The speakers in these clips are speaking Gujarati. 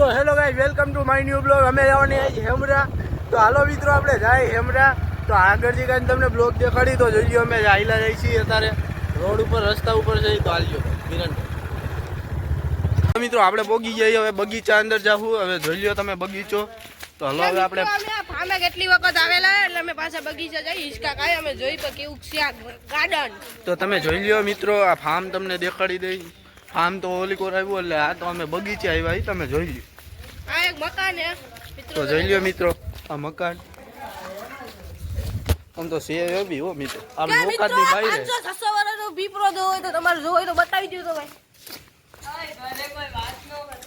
તો hello guys welcome to my new blog. અમે જવાની આજ હેમરા. તો હાલો મિત્રો આપણે જાય હેમરા. તો આગળથી કાંઈ તમને બ્લોગ દેખાડી તો જોઈ લ્યો અમે જાયલા જઈ છીએ અત્યારે. રોડ ઉપર રસ્તા ઉપર જઈ તો હાલજો વિરન મિત્રો આપણે બોગી જઈએ હવે બગીચા અંદર જાવું હવે જોઈ લ્યો તમે બગીચો. તો હલો હવે આપણે અમે ફાર્મે કેટલી વખત આવેલા એટલે અમે પાછા બગીચા જઈ હિંચકા ખાઈ અમે જોઈ તો કેવું છે ગાર્ડન તો તમે જોઈ લ્યો મિત્રો આ ફાર્મ તમને દેખાડી દઈ. ફાર્મ તો ઓલી કોર આવ્યું એટલે આ તો અમે બગીચે આવ્યા ઈ તમે જોઈ લ્યો. આ એક મકાન હે તો જોઈ લ્યો મિત્રો આ મકાન. આમ તો સેવ એવી હો મિત્રો. આમ મોકાતની બાઈ રે પાંચસો છસો વર્ષનો પીપળો જો હોય તો તમારે જો હોય તો બતાવી દો તો ભાઈ.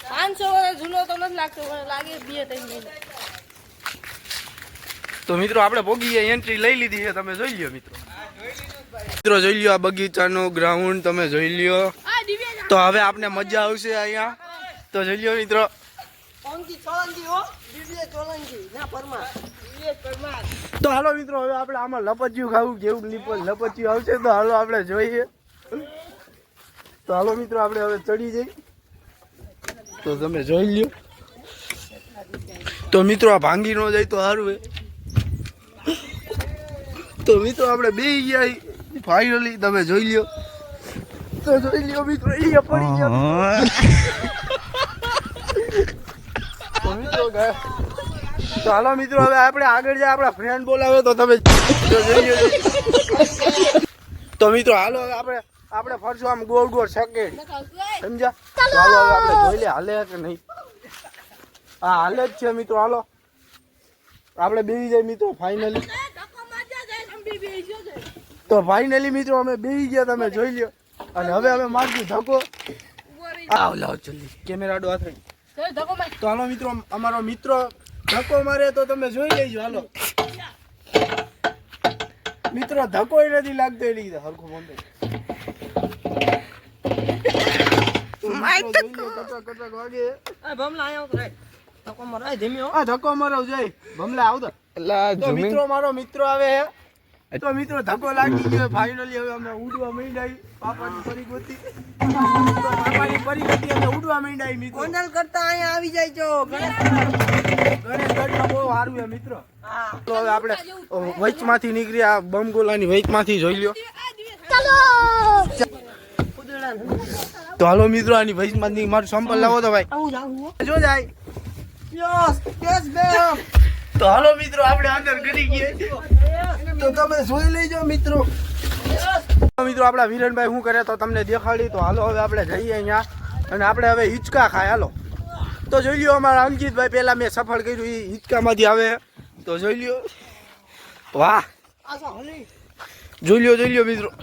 પાંચસો વર્ષ જૂનો તો નથી લાગતો લાગે બે ત્રણ મહિના. તો મિત્રો આપણે ભોગીએ એન્ટ્રી લઈ લીધી છે. તમે જોઈ લ્યો મિત્રો. મિત્રો જોઈ લ્યો આ બગીચાનો ગ્રાઉન્ડ તમે જોઈ લ્યો. તો હવે આપણે મજા આવશે અહીંયા. તો જોઈ લ્યો મિત્રો તો હાલો મિત્રો હવે આપણે આમાં લપચ્યું ખાવું કેવું લીપ- લપચ્યું આવશે તો હાલો આપણે જોઈએ. તો હાલો મિત્રો આપણે હવે ચડી જઈ. તો તમે જોઈ લ્યો. તો મિત્રો આ ભાંગી ન જાય તો સારું તો મિત્રો આપણે બે ગયા ફાઇનલી તમે જોઈ લ્યો. તો જોઈ લ્યો મિત્રો અહીંયા પડી ગયા. તો હાલો મિત્રો, હવે આપણે આગળ જાય આપણા ફ્રેન્ડ બોલાવે તો તમે તો મિત્રો, હાલો, હવે આપણે આપણે ફરશું આમ ગોળ ગોળ સેકન્ડ સમજ્યા? ચાલો, હવે આપણે જોઈ લે, હાલે કે નહીં? હા, હાલે જ છે મિત્રો, હાલો. આપણે બેસી જાય મિત્રો ફાઇનલી તો ફાઇનલી મિત્રો, અમે બેસી ગયા, તમે જોઈ લ્યો. અને હવે અમે મારશું, ધક્કો. આવ, લાવ, જલ્દી. કેમેરા ડો હાથ. રાખી. તો હાલો મિત્રો અમારો મિત્રો ધક્કો મારે તો તમે જોઈ લેજો હાલો. મિત્રો ધક્કો નથી લાગતો એની કીધે હરખું આ ધક્કો મારો જય. ભમલા આવતો મિત્રો મારો મિત્રો આવે. તો મિત્રો ધક્કો લાગી ગયો ફાઇનલી હવે અમે ઉડવા માંડ્યા. પાપાની પરી ગોતી તો પાપાની પરી ગોતી અમે ઉડવા માંડ્યા મિત્રો. કોંડલ કરતા અહીંયા આવી જાય છો. ગણેશગઢમાં બહુ સારું છે મિત્રો. તો હવે આપણે વચમાંથી નીકળી આ બમગોલાની વચમાંથી જોઈ લ્યો. તો હાલો મિત્રો આની વચમાંથી મારું સંપલ લાવો તો ભાઈ. જો જાય. યસ કેસ બેમ તો હાલો મિત્રો, આપણે અંદર કરી ગયા તો તમે જોઈ લેજો મિત્રો. મિત્રો, આપણા વિરણભાઈ શું કરે તો તમને દેખાડી, તો હાલો હવે આપણે જઈએ અહીંયા. અને આપણે હવે હિંચકા ખાય, હાલો. તો જોઈ લ્યો અમારા અંકિતભાઈ, પહેલાં મેં સફળ કર્યું એ હિંચકામાંથી આવે. તો જોઈ લ્યો. વાહ. જોઈ લ્યો જોઈ લ્યો મિત્રો.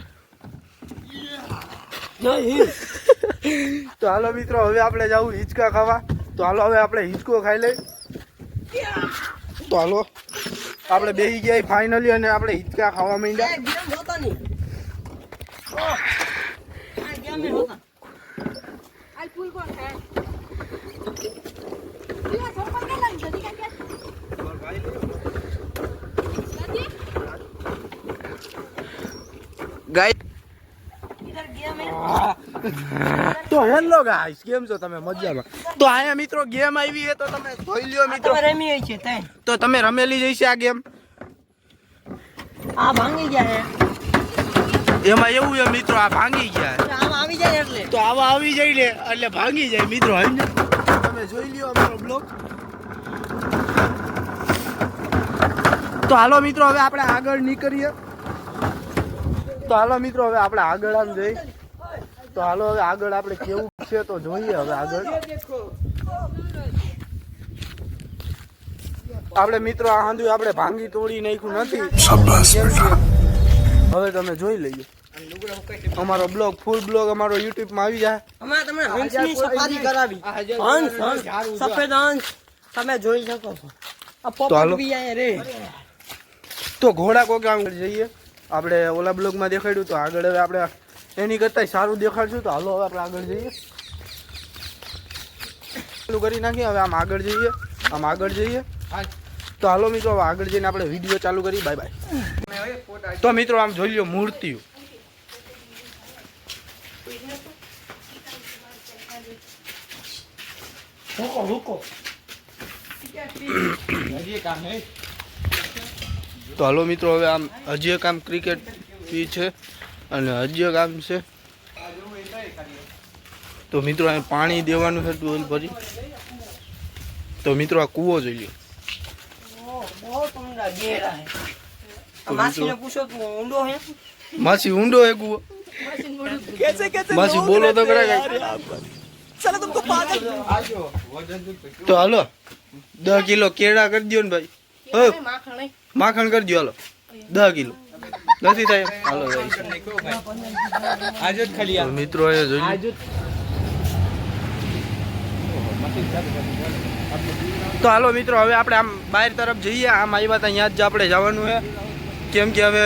તો હાલો મિત્રો, હવે આપણે જવું હિંચકા ખાવા. તો હાલો, હવે આપણે હિંચકો ખાઈ લઈ. તો હાલો. આપણે બેસી ગયા ફાઇનલી અને આપણે હિચકા ખાવા માંડ્યા. ગાય તો હેલો ગાઈસ કેમ છો તમે મજામાં? તો આયા મિત્રો ગેમ આવી છે તો તમે જોઈ લ્યો મિત્રો. રમી છે તે તો તમે રમેલી જઈશે આ ગેમ આ ભાંગી ગયા હે. એમાં એવું છે મિત્રો આ ભાંગી ગયા. આમ આવી જાય એટલે. તો આવા આવી જાય ને એટલે ભાંગી જાય મિત્રો સમજે તમે જોઈ લ્યો અમારો બ્લોગ તો હાલો મિત્રો હવે આપણે આગળ નીકળીએ. તો હાલો મિત્રો હવે આપણે આગળ આમ જઈ. તો હાલો હવે આગળ આપણે કેવું છે તો જોઈએ હવે આગળ. આપણે મિત્રો આ હાંધુ આપણે ભાંગી તોડી નાખ્યું નથી. હવે તમે જોઈ લઈએ. અમારો બ્લોગ ફૂલ બ્લોગ અમારો યુટ્યુબમાં આવી જાય. અમે તમને હંસની સફારી કરાવી. હંસ હંસ. સફેદ હંસ. તમે જોઈ શકો છો. આ તો હાલો. પોપટ બી આયા રે. તો ઘોડા કોક આગળ જઈએ. આપણે ઓલા બ્લોગમાં દેખાડ્યું તો આગળ હવે આપણે એની કરતાં સારું દેખાડશું તો હાલો હવે આપણે આગળ જઈએ. ચાલુ કરી નાખીએ હવે આમ આગળ જઈએ આમ આગળ જઈએ. તો હાલો મિત્રો હવે આગળ જઈને આપણે વીડિયો ચાલુ કરી બાય બાય તો મિત્રો આમ જોઈ લો મૂર્તિઓ. રૂકો રૂકો. તો હાલો મિત્રો હવે આમ હજી એક આમ ક્રિકેટ છે. અને હજી કામ છે. તો મિત્રો, અહીં પાણી દેવાનું છે ડોલ ભરી. તો મિત્રો, આ કૂવો જોઈ લો માસી ઊંડો હે કૂવો. માસી બોલો તો તો હાલો દસ કિલો કેળા કરી દો ને ભાઈ. માખણ કરી દો હાલો. દહ કિલો. નથી થાય. ભાઈ. તો મિત્રો એ જોઈ તો હાલો મિત્રો હવે આપણે આમ બહાર તરફ જઈએ. આમ આવ્યા હતા અહીંયા જ આપણે જવાનું છે. કેમ કે હવે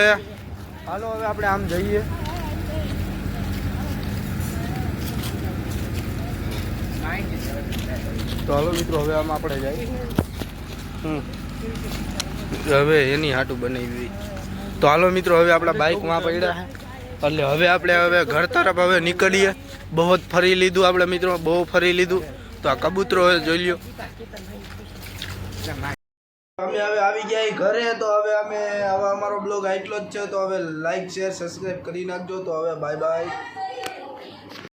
હાલો હવે આપણે આમ જઈએ. તો હાલો મિત્રો હવે આમ આપણે જઈએ હમ. હવે એની હાટું બનાવી તો હાલો મિત્રો, હવે આપણા બાઇકમાં પડ્યા. એટલે હવે આપણે હવે ઘર તરફ હવે નીકળીએ. બહુ જ ફરી લીધું આપણે મિત્રો, બહુ ફરી લીધું. તો આ કબૂતરો જોઈ લ્યો. અમે હવે આવી ગયા ઘરે, તો હવે અમે, હવે અમારો બ્લોગ આટલો જ છે. તો હવે લાઈક શેર સબસ્ક્રાઈબ કરી નાખજો. તો હવે બાય બાય